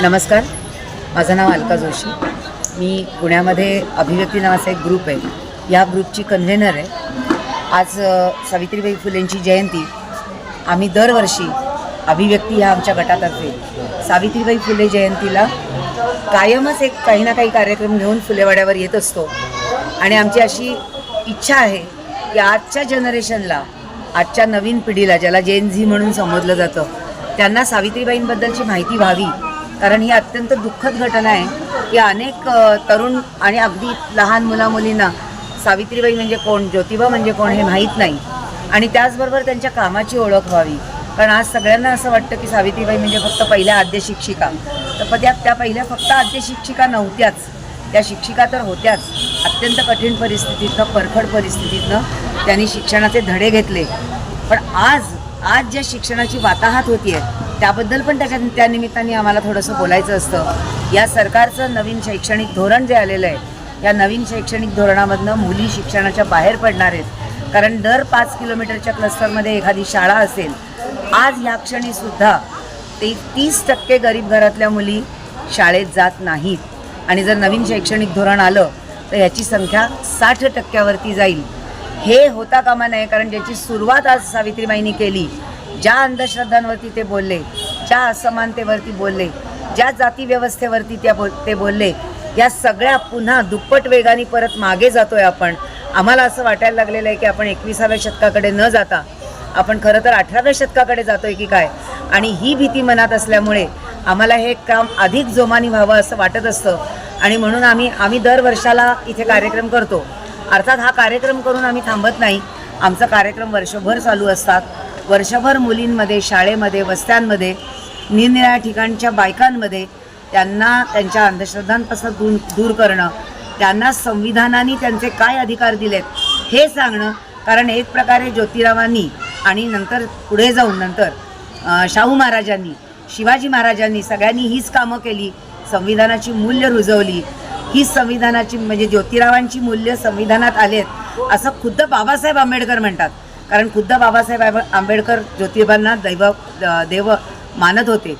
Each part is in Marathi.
नमस्कार. माझं नाव अलका जोशी. मी पुण्यामध्ये अभिव्यक्ती नावाचा एक ग्रुप आहे. या ग्रुपची कन्व्हेनर आहे. आज सावित्रीबाई फुलेंची जयंती. आम्ही दरवर्षी अभिव्यक्ती ह्या आमच्या गटातर्फे सावित्रीबाई फुले जयंतीला कायमच एक काही ना काही कार्यक्रम घेऊन फुलेवाड्यावर येत असतो. आणि आमची अशी इच्छा आहे की आजच्या जनरेशनला आजच्या नवीन पिढीला ज्याला जेन झी म्हणून संबोधलं जातं त्यांना सावित्रीबाईंबद्दलची माहिती व्हावी. कारण ही अत्यंत दुःखद घटना आहे. की अनेक तरुण आणि अगदी लहान मुलामुलींना सावित्रीबाई म्हणजे कोण ज्योतिबा म्हणजे कोण हे माहीत नाही. आणि त्याचबरोबर त्यांच्या कामाची ओळख व्हावी. कारण आज सगळ्यांना असं वाटतं की सावित्रीबाई म्हणजे फक्त पहिल्या आद्य शिक्षिका. तर पण त्या त्या पहिल्या फक्त आद्य शिक्षिका नव्हत्याच. त्या शिक्षिका तर होत्याच. अत्यंत कठीण परिस्थितीतनं परखड परिस्थितीतनं त्यांनी शिक्षणाचे धडे घेतले. पण आज आज ज्या शिक्षणाची वाताहात होती आहे त्याबद्दल पण त्याच्या त्या निमित्ताने आम्हाला थोडंसं बोलायचं असतं. या सरकारचं नवीन शैक्षणिक धोरण जे आलेलं आहे या नवीन शैक्षणिक धोरणामधनं मुली शिक्षणाच्या बाहेर पडणार आहेत. कारण दर पाच किलोमीटरच्या क्लस्टरमध्ये एखादी शाळा असेल आज ह्या क्षणीसुद्धा ते तीस टक्के गरीब घरातल्या मुली शाळेत जात नाहीत. आणि जर नवीन शैक्षणिक धोरण आलं तर याची संख्या साठ टक्क्यावरती जाईल. हे होता कामा नये कारण ज्याची सुरुवात आज सावित्रीबाईंनी केली ज्या अंधश्रद्धांवरती ते बोलले ज्या असमानतेवरती बोलले ज्या जातीव्यवस्थेवरती त्या बोल ते बोलले या सगळ्या पुन्हा दुप्पट वेगाने परत मागे जातोय आपण. आम्हाला असं वाटायला लागलेलं आहे की आपण एकविसाव्या शतकाकडे न जाता आपण खरं तर अठराव्या शतकाकडे जातोय की काय? आणि ही भीती मनात असल्यामुळे आम्हाला हे काम अधिक जोमानी व्हावं असं वाटत असतं. आणि म्हणून आम्ही आम्ही दर वर्षाला इथे कार्यक्रम करतो. अर्थात हा कार्यक्रम करून आम्ही थांबत नाही. आमचा कार्यक्रम वर्षभर चालू असतात. वर्षभर मुलींमध्ये शाळेमध्ये वस्त्यांमध्ये निरनिराळ्या ठिकाणच्या बायकांमध्ये त्यांना त्यांच्या अंधश्रद्धांपासून दूर दूर करणं त्यांना संविधानाने त्यांचे काय अधिकार दिलेत हे सांगणं कारण एक प्रकारे ज्योतिरावांनी आणि नंतर पुढे जाऊन नंतर शाहू महाराजांनी शिवाजी महाराजांनी सगळ्यांनी हीच कामं केली संविधानाची मूल्य रुजवली ही संविधानाची म्हणजे ज्योतिरावांची मूल्य संविधानात आलेत असं खुद्द बाबासाहेब आंबेडकर म्हणतात. कारण खुद्द बाबासाहेब आंबेडकर ज्योतिबांना दैव देव मानत होते.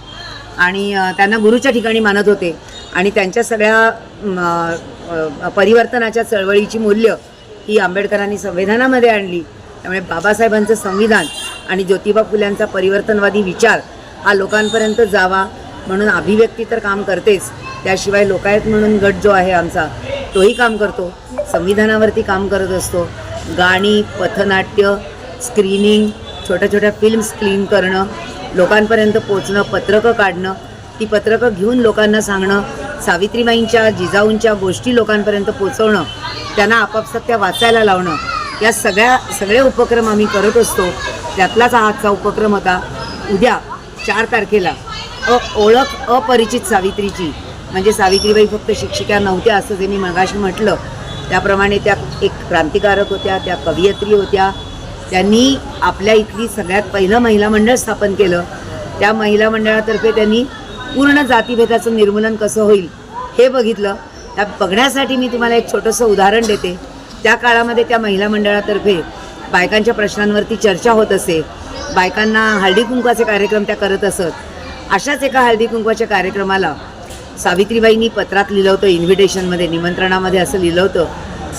आणि त्यांना गुरुच्या ठिकाणी मानत होते. आणि त्यांच्या सगळ्या परिवर्तनाच्या चळवळीची मूल्य ही आंबेडकरांनी संविधानामध्ये आणली. त्यामुळे बाबासाहेबांचं संविधान आणि ज्योतिबा फुल्यांचा परिवर्तनवादी विचार हा लोकांपर्यंत जावा म्हणून अभिव्यक्ती तर काम करतेच. त्याशिवाय लोकायत म्हणून गट जो आहे आमचा तोही काम करतो. संविधानावरती काम करत असतो. गाणी पथनाट्य स्क्रीनिंग छोट्या छोट्या फिल्म्स क्लीन करणं लोकांपर्यंत पोचणं पत्रकं काढणं ती पत्रकं घेऊन लोकांना सांगणं सावित्रीबाईंच्या जिजाऊंच्या गोष्टी लोकांपर्यंत पोचवणं त्यांना आपापसात त्या वाचायला लावणं या सगळ्या सगळे उपक्रम आम्ही करत असतो. त्यातलाच हा आजचा उपक्रम होता. उद्या चार तारखेला अ ओळख अपरिचित सावित्रीची. म्हणजे सावित्रीबाई फक्त शिक्षिका नव्हत्या असं जे मी मगाशी म्हटलं. त्याप्रमाणे त्या एक क्रांतिकारक होत्या त्या कवयित्री होत्या. त्यांनी आपल्या इथली सगळ्यात पहिलं महिला मंडळ स्थापन केलं. त्या महिला मंडळातर्फे त्यांनी पूर्ण जातीभेदाचं निर्मूलन कसं होईल हे बघितलं. त्या बघण्यासाठी मी तुम्हाला एक छोटंसं उदाहरण देते. त्या काळामध्ये त्या महिला मंडळातर्फे बायकांच्या प्रश्नांवरती चर्चा होत असे. बायकांना हळदी कुंकवाचे कार्यक्रम त्या करत असत. अशाच एका हळदी कुंकवाच्या कार्यक्रमाला सावित्रीबाईंनी पत्रात लिहिलं होतं इन्व्हिटेशनमध्ये निमंत्रणामध्ये असं लिहिलं होतं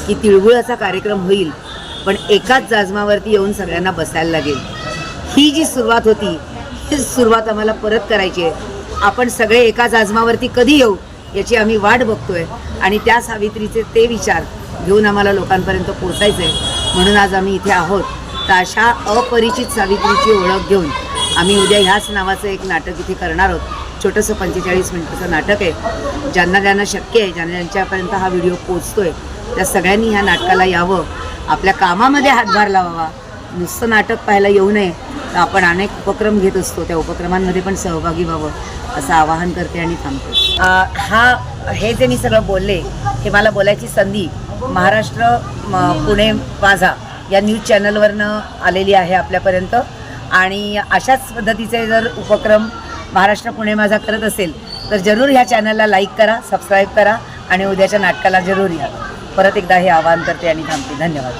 की तिळगुळाचा कार्यक्रम होईल पण एकाच जाजमावरती येऊन सगळ्यांना बसायला लागेल. ही जी सुरुवात होती ही सुरुवात आम्हाला परत करायची आहे. आपण सगळे एका जाजमावरती कधी येऊ याची आम्ही वाट बघतोय आणि त्या सावित्रीचे ते विचार घेऊन आम्हाला लोकांपर्यंत पोचायचं आहे म्हणून आज आम्ही इथे आहोत. तर अशा अपरिचित सावित्रीची ओळख घेऊन आम्ही उद्या ह्याच नावाचं एक नाटक इथे करणार आहोत. छोटंसं पंचेचाळीस मिनिटाचं नाटक आहे. ज्यांना ज्यांना शक्य आहे ज्यांना ज्यांच्यापर्यंत हा व्हिडिओ पोचतो आहे त्या सगळ्यांनी ह्या नाटकाला यावं. आपल्या कामामध्ये हातभार लावावा. नुसतं नाटक पाहायला येऊ नये. तर आपण अनेक उपक्रम घेत असतो. त्या उपक्रमांमध्ये पण सहभागी व्हावं असं आवाहन करते आणि थांबते. हा हे जे मी सगळं बोलले हे मला बोलायची संधी महाराष्ट्र म, पुणे माझा या न्यूज चॅनलवरनं आलेली आहे आपल्यापर्यंत. आणि अशाच पद्धतीचे जर उपक्रम महाराष्ट्र पुणे माझा करत असेल तर जरूर ह्या चॅनलला लाईक करा सबस्क्राईब करा आणि उद्याच्या नाटकाला जरूर या. परत एकदा हे आवाहन करते आणि थांबते. धन्यवाद.